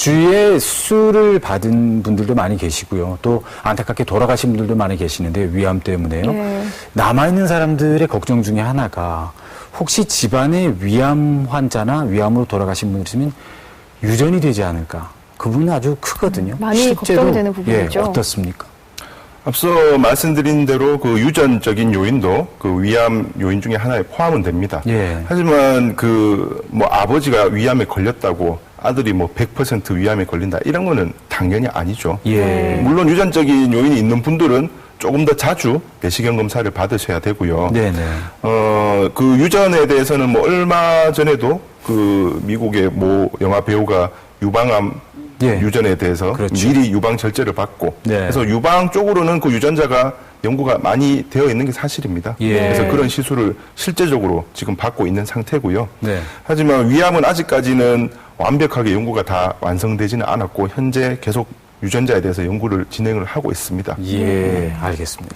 주위에 수술을 받은 분들도 많이 계시고요. 또 안타깝게 돌아가신 분들도 많이 계시는데 위암 때문에요. 네. 남아있는 사람들의 걱정 중에 하나가 혹시 집안에 위암 환자나 위암으로 돌아가신 분이 있으면 유전이 되지 않을까. 그 부분은 아주 크거든요. 많이 실제로, 걱정이 되는 부분이죠. 예, 어떻습니까? 앞서 말씀드린 대로 그 유전적인 요인도 그 위암 요인 중에 하나에 포함은 됩니다. 예. 하지만 그 뭐 아버지가 위암에 걸렸다고 아들이 뭐 100% 위암에 걸린다 이런 거는 당연히 아니죠. 예. 물론 유전적인 요인이 있는 분들은 조금 더 자주 내시경 검사를 받으셔야 되고요. 네네. 어, 그 유전에 대해서는 뭐 얼마 전에도 그 미국의 모 영화 배우가 유방암 예. 유전에 대해서 그렇죠. 미리 유방 절제를 받고 네. 그래서 유방 쪽으로는 그 유전자가 연구가 많이 되어 있는 게 사실입니다. 예. 그래서 그런 시술을 실제적으로 지금 받고 있는 상태고요. 네. 하지만 위암은 아직까지는 완벽하게 연구가 다 완성되지는 않았고 현재 계속 유전자에 대해서 연구를 진행을 하고 있습니다. 예, 알겠습니다.